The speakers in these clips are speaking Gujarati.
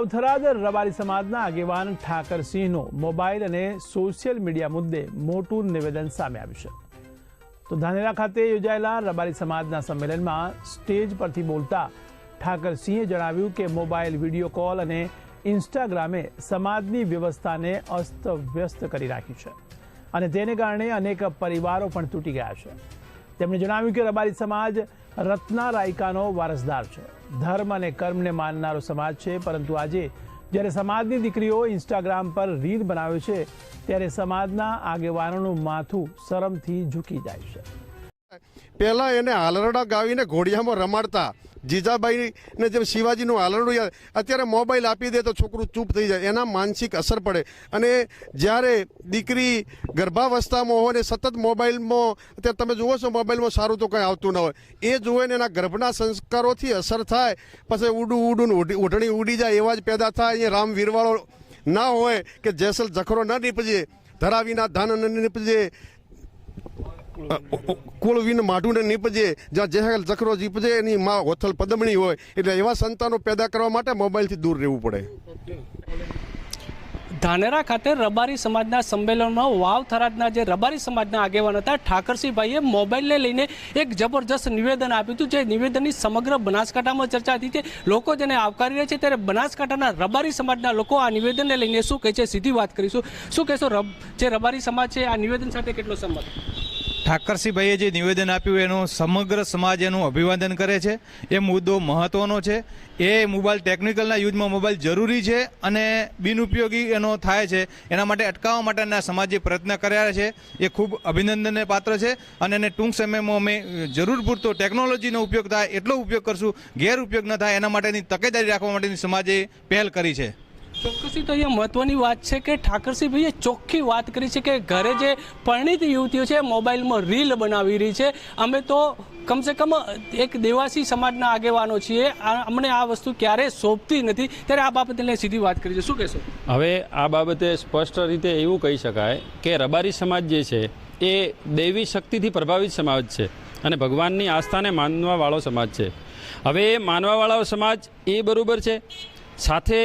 વાવથરાદ રબારી સમાજના આગેવાન ઠાકરસિંહનો મોબાઈલ અને સોશિયલ મીડિયા મુદ્દે મોટું નિવેદન સામે આવ્યું છે. તો ધાનેરા ખાતે યોજાયેલા રબારી સમાજના સંમેલનમાં સ્ટેજ પરથી બોલતા ઠાકરસિંહે જણાવ્યું કે મોબાઈલ, વીડિયો કોલ અને ઇન્સ્ટાગ્રામે સમાજની વ્યવસ્થાને અસ્તવ્યસ્ત કરી રાખી છે અને તેને કારણે અનેક પરિવારો પણ તૂટી ગયા છે. તેમણે જણાવ્યું કે રબારી સમાજ રત્ના રાયકાનો વારસદાર છે. ધર્મ અને કર્મને માનનારો સમાજ છે, પરંતુ આજે જ્યારે સમાજની દીકરીઓ ઇન્સ્ટાગ્રામ પર રીલ બનાવે છે, ત્યારે સમાજના આગેવાનોનું માથું શરમથી ઝૂકી જાય છે. પહેલાં એને હાલરડા ગાવીને ઘોડિયામાં રમાડતા જીજાબાઈને જેમ શિવાજીનું આલરડું અત્યારે મોબાઈલ આપી દે તો છોકરું ચૂપ થઈ જાય, એના માનસિક અસર પડે. અને જ્યારે દીકરી ગર્ભાવસ્થામાં હોય ને સતત મોબાઈલમાં, અત્યારે તમે જુઓ છો મોબાઈલમાં સારું તો કંઈ આવતું ન હોય. એ જુએ ને એના ગર્ભના સંસ્કારોથી અસર થાય, પછી ઉડું ઉડું ઉઢણી ઉડી- ઉડી જાય એવા જ પેદા થાય. અહીંયા રામ વીરવાળો ના હોય કે જેસલ જખરો ન નીપજે ધરાવીના ધાન ન નીપજે. કુળ વિન માઢું ને નીપજે, જ્યાં જહેલ ચક્રો જીપજે એની માં હોથલ પદમણી હોય. એટલે એવા સંતાનો પેદા કરવા માટે મોબાઈલથી દૂર રહેવું પડે. ધાનેરા ખાતે રબારી સમાજના સંમેલનમાં વાવ થરાદના જે રબારી સમાજના આગેવાન હતા, ઠાકરસિંહભાઈએ મોબાઈલને લઈને એક જબરજસ્ત નિવેદન આપ્યું હતું, જે નિવેદનની સમગ્ર બનાસકાંઠામાં ચર્ચા હતી છે લોકો જેને આવકારી રહ્યા છે ત્યારે બનાસકાંઠાના રબારી સમાજના લોકો આ નિવેદનને લઈને શું કહે છે, સીધી વાત કરીશું. શું કહેશો, રબ, જે રબારી સમાજ છે, આ નિવેદન સાથે કેટલો સંમત ઠાકરસિંહભાઈએ જે નિવેદન આપ્યું એનું સમગ્ર સમાજ એનું અભિવાદન કરે છે. એ મુદ્દો મહત્વનો છે. એ મોબાઈલ ટેકનિકલના યુઝમાં મોબાઈલ જરૂરી છે અને બિનઉપયોગી એનો થાય છે. એના માટે અટકાવવા માટેના સમાજે પ્રયત્ન કર્યા છે. એ ખૂબ અભિનંદનને પાત્ર છે અને એને ટૂંક સમયમાં અમે જરૂર પૂરતો ટેકનોલોજીનો ઉપયોગ થાય, એટલો ઉપયોગ કરશું, ગેરઉપયોગ ન થાય, એના માટેની તકેદારી રાખવા માટેની સમાજે પહેલ કરી છે. ચોક્કસથી તો અહીંયા મહત્વની વાત છે કે ઠાકરસિંહભાઈએ ચોખ્ખી વાત કરી છે કે ઘરે જે પરિણીત યુવતીઓ છે, મોબાઈલમાં રીલ બનાવી રહી છે. અમે તો કમસે કમ એક દેવાસી સમાજના આગેવાનો છીએ. અમને આ વસ્તુ ક્યારેય સોંપતી નથી. ત્યારે આ બાબતે સીધી વાત કરી છે. શું કહેશો? હવે આ બાબતે સ્પષ્ટ રીતે એવું કહી શકાય કે રબારી સમાજ જે છે, એ દૈવી શક્તિથી પ્રભાવિત સમાજ છે અને ભગવાનની આસ્થાને માનવાવાળો સમાજ છે. હવે એ માનવાવાળો સમાજ એ બરાબર છે સાથે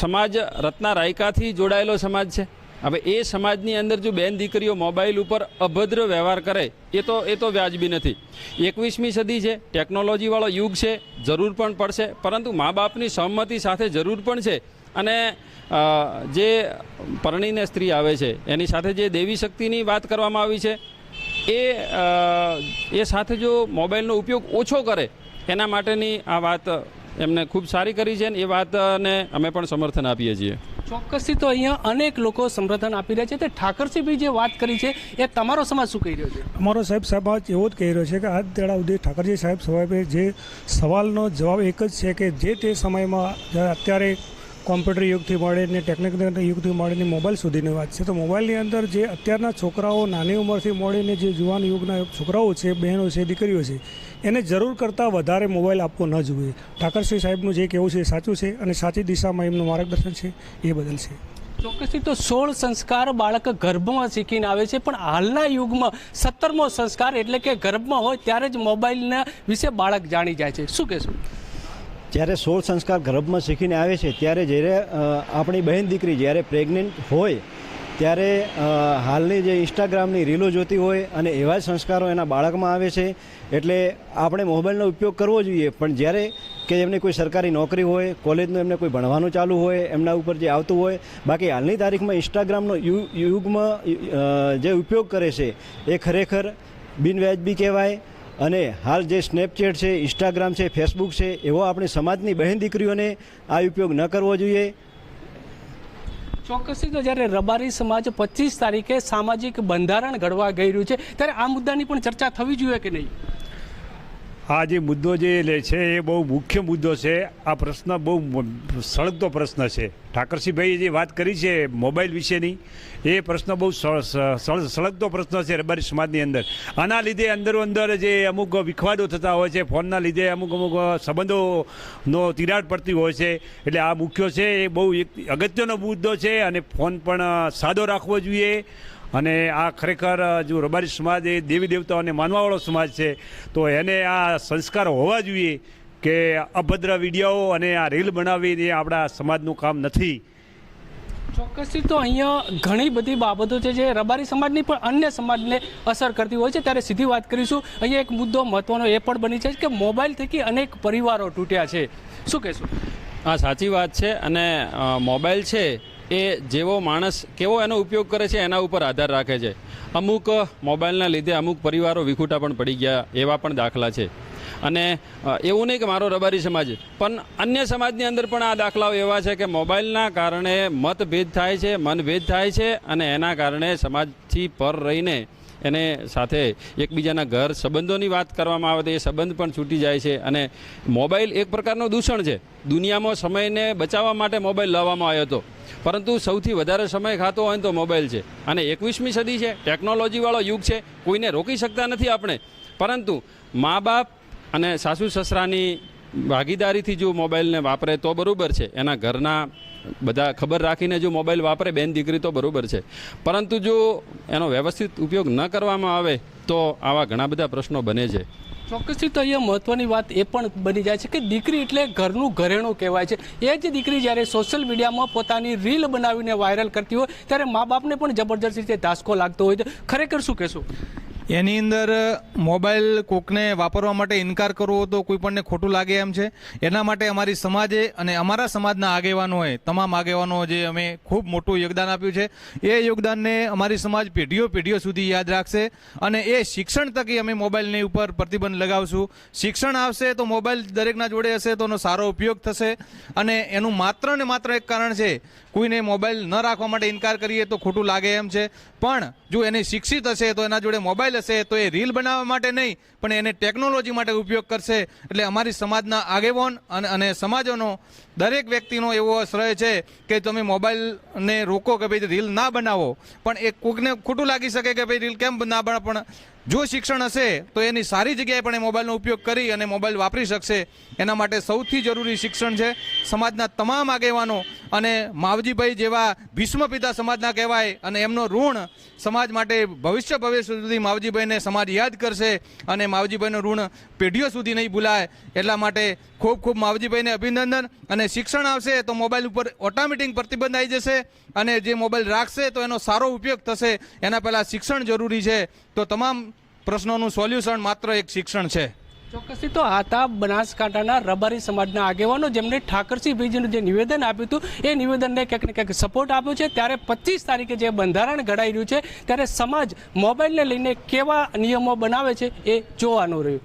સમાજ રત્ના રાયકાથી જોડાયેલો સમાજ છે. હવે એ સમાજની અંદર જો બેન દીકરીઓ મોબાઈલ ઉપર અભદ્ર વ્યવહાર કરે, એ તો એ તો વ્યાજબી નથી. એકવીસમી સદી છે, ટેકનોલોજીવાળો યુગ છે, જરૂર પણ પડશે, પરંતુ મા બાપની સહમતિ સાથે જરૂર પણ છે. અને જે પરણીને સ્ત્રી આવે છે, એની સાથે જે દેવી શક્તિની વાત કરવામાં આવી છે, એ એ સાથે જો મોબાઈલનો ઉપયોગ ઓછો કરે, એના માટેની આ વાત એમને ખૂબ સારી કરી છે અને એ વાતને અમે પણ સમર્થન આપીએ છીએ. ચોક્કસથી તો અહીંયા અનેક લોકો સમર્થન આપી રહ્યા છે તે ઠાકરસિંહભાઈ જે વાત કરી છે એ તમારો સમાજ શું કહી રહ્યો છે? અમારો સાહેબ સમાજ એવો જ કહી રહ્યો છે કે આજ તેડા સુધી ઠાકરજી સાહેબ સાહેબે જે સવાલનો જવાબ એક જ છે કે જે તે સમયમાં અત્યારે કોમ્પ્યુટર યુગથી મળીને ટેકનિકલ યુગથી મળીને મોબાઈલ સુધીની વાત છે. તો મોબાઈલની અંદર જે અત્યારના છોકરાઓ નાની ઉંમરથી મળીને જે જુવાન યુગના છોકરાઓ છે, બહેનો છે, દીકરીઓ છે, એને જરૂર કરતાં વધારે મોબાઈલ આપવો ન જોઈએ. ઠાકરસિંહ સાહેબનું જે કહેવું છે એ સાચું છે અને સાચી દિશામાં એમનું માર્ગદર્શન છે, એ બદલ છે. ચોક્કસથી તો સોળ સંસ્કાર બાળક ગર્ભમાં શીખીને આવે છે, પણ હાલના યુગમાં સત્તરમો સંસ્કાર એટલે કે ગર્ભમાં હોય ત્યારે જ મોબાઈલના વિશે બાળક જાણી જાય છે. શું કહેશું? જ્યારે સોળ સંસ્કાર ગર્ભમાં શીખીને આવે છે, ત્યારે જ્યારે આપણી બહેન દીકરી જ્યારે પ્રેગ્નન્ટ હોય, ત્યારે હાલની જે ઇન્સ્ટાગ્રામની રીલો જોતી હોય અને એવા જ સંસ્કારો એના બાળકમાં આવે છે, એટલે આપણે મોબાઈલનો ઉપયોગ કરવો જોઈએ. પણ જ્યારે કે એમને કોઈ સરકારી નોકરી હોય, કોલેજનું એમને કોઈ ભણવાનું ચાલુ હોય, એમના ઉપર જે આવતું હોય, બાકી હાલની તારીખમાં ઇન્સ્ટાગ્રામનો યુ- યુગમાં જે ઉપયોગ કરે છે, એ ખરેખર બિનવ્યાજબી કહેવાય અને હાલ જે સ્નેપચેટ છે ઇન્સ્ટાગ્રામ છે ફેસબુક છે, એવો આપણી સમાજની બહેન દીકરીઓને આ ઉપયોગ ન કરવો જોઈએ. ચોક્કસથી તો જ્યારે રબારી સમાજ પચીસ તારીખે સામાજિક બંધારણ ઘડવા ગઈ રહ્યું છે, ત્યારે આ મુદ્દાની પણ ચર્ચા થવી જોઈએ કે નહીં? આ જે મુદ્દો જે લે છે, એ બહુ મુખ્ય મુદ્દો છે. આ પ્રશ્ન બહુ સળગતો પ્રશ્ન છે. ઠાકરસિંહભાઈએ જે વાત કરી છે મોબાઈલ વિશેની, એ પ્રશ્ન બહુ સળ- સળ- સળગતો પ્રશ્ન છે રબારી સમાજની અંદર. આના લીધે અંદરો અંદર જે અમુક વિખવાદો થતા હોય છે, ફોનના લીધે અમુક અમુક સંબંધોનો તિરાડ પડતી હોય છે. એટલે આ મુખ્ય છે, એ બહુ એક અગત્યનો મુદ્દો છે અને ફોન પણ સાદો રાખવો જોઈએ. અને આ ખરેખર જો રબારી સમાજ એ દેવી દેવતાઓને માનવાવાળો સમાજ છે તો એને આ સંસ્કાર હોવા જોઈએ કે અભદ્ર વીડિયો અને આ રીલ બનાવીને આપણા સમાજનું કામ નથી. ચોક્કસથી તો અહીંયા ઘણી બધી બાબતો છે જે રબારી સમાજની પણ અન્ય સમાજને અસર કરતી હોય છે. ત્યારે સીધી વાત કરીશું. અહીંયા એક મુદ્દો મહત્વનો એ પણ બની છે કે મોબાઈલ થકી અનેક પરિવારો તૂટ્યા છે. શું કહેશું? આ સાચી વાત છે અને મોબાઈલ છે એ જેવો માણસ કેવો એનો ઉપયોગ કરે છે એના ઉપર આધાર રાખે છે. અમુક મોબાઈલના લીધે અમુક પરિવારો વિખૂટા પણ પડી ગયા એવા પણ દાખલા છે. અને એવું નહીં કે મારો રબારી સમાજ, પણ અન્ય સમાજની અંદર પણ આ દાખલાઓ એવા છે કે મોબાઈલના કારણે મતભેદ થાય છે, મનભેદ થાય છે અને એના કારણે સમાજથી પર રહીને એને સાથે એકબીજાના ઘર સંબંધોની વાત કરવામાં આવે તો એ સંબંધ પણ છૂટી જાય છે અને મોબાઈલ એક પ્રકારનો દૂષણ છે. દુનિયામાં સમયને બચાવવા માટે મોબાઈલ લાવવામાં આવ્યો હતો. પરંતુ સૌથી વધારે સમય ખાતો હોય તો મોબાઈલ છે. અને એકવીસમી સદી છે. ટેકનોલોજીવાળો યુગ છે. કોઈને રોકી શકતા નથી આપણે. પરંતુ મા બાપ અને સાસુ સસરાની ભાગીદારીથી જો મોબાઈલને વાપરે તો બરાબર છે. એના ઘરના બધા ખબર રાખીને જો મોબાઈલ વાપરે, બેન દીકરી તો બરાબર છે. પરંતુ જો એનો વ્યવસ્થિત ઉપયોગ ન કરવામાં આવે, તો આવા ઘણા બધા પ્રશ્નો બને છે. ચોક્કસથી તો અહીંયા મહત્વની વાત એ પણ બની જાય છે કે દીકરી એટલે ઘરનું ઘરેણું કહેવાય છે. એ જ દીકરી જ્યારે સોશિયલ મીડિયામાં પોતાની રીલ બનાવીને વાયરલ કરતી હોય, ત્યારે મા બાપને પણ જબરજસ્ત રીતે ધાસકો લાગતો હોય છે. ખરેખર શું કહેશું? એની અંદર મોબાઈલ કોકને વાપરવા માટે ઇનકાર કરવો તો કોઈ પણને ખોટું લાગે એમ છે. એના માટે અમારી સમાજે અને અમારા સમાજના આગેવાનોએ, તમામ આગેવાનો જે અમે ખૂબ મોટું યોગદાન આપ્યું છે, એ યોગદાનને અમારી સમાજ પેઢીઓ પેઢીઓ સુધી યાદ રાખશે અને એ શિક્ષણ તકી અમે મોબાઈલની ઉપર પ્રતિબંધ લગાવશું. શિક્ષણ આવશે તો મોબાઈલ દરેકના જોડે હશે તો એનો સારો ઉપયોગ થશે અને એનું માત્ર ને માત્ર એક કારણ છે, કોઈને મોબાઈલ ન રાખવા માટે ઇનકાર કરીએ તો ખોટું લાગે એમ છે. પણ જો એને શિક્ષિત હશે તો એના જોડે મોબાઈલ હશે તો એ રીલ બનાવવા માટે નહીં, પણ એને ટેકનોલોજી માટે ઉપયોગ કરશે. એટલે અમારી સમાજના આગેવાન અને અને સમાજોનો દરેક વ્યક્તિનો એવો આશ્રય છે કે તમે મોબાઈલને રોકો કે ભાઈ રીલ ના બનાવો. પણ એ કોઈકને ખોટું લાગી શકે કે ભાઈ રીલ કેમ ના બના પણ જો શિક્ષણ હશે, તો એની સારી જગ્યાએ પણ એ મોબાઈલનો ઉપયોગ કરી અને મોબાઈલ વાપરી શકશે. એના માટે સૌથી જરૂરી શિક્ષણ છે સમાજના તમામ આગેવાનો અને માવજીભાઈ જેવા ભીષ્મ પિતા સમાજના કહેવાય અને એમનો ઋણ સમાજ માટે ભવિષ્ય ભવિષ્ય સુધી માવજીભાઈને સમાજ યાદ કરશે અને માવજીભાઈનો ઋણ પેઢીઓ સુધી નહીં ભૂલાય. એટલા માટે ખૂબ ખૂબ માવજીભાઈને અભિનંદન અને શિક્ષણ આવશે તો મોબાઈલ ઉપર ઓટોમેટિક પ્રતિબંધ આવી જશે અને જે મોબાઈલ રાખશે તો એનો સારો ઉપયોગ થશે. એના પહેલાં શિક્ષણ જરૂરી છે. તો તમામ પ્રશ્નોનું સોલ્યુશન માત્ર એક શિક્ષણ છે. ચોક્કસથી તો આ હતા બનાસકાંઠાના રબારી સમાજના આગેવાનો જેમણે ઠાકરસિંહ ભીજીનું જે નિવેદન આપ્યું હતું, એ નિવેદનને ક્યાંક ને ક્યાંક સપોર્ટ આપ્યો છે. ત્યારે પચીસ તારીખે જે બંધારણ ઘડાઈ રહ્યું છે, ત્યારે સમાજ મોબાઈલને લઈને કેવા નિયમો બનાવે છે, એ જોવાનું રહ્યું.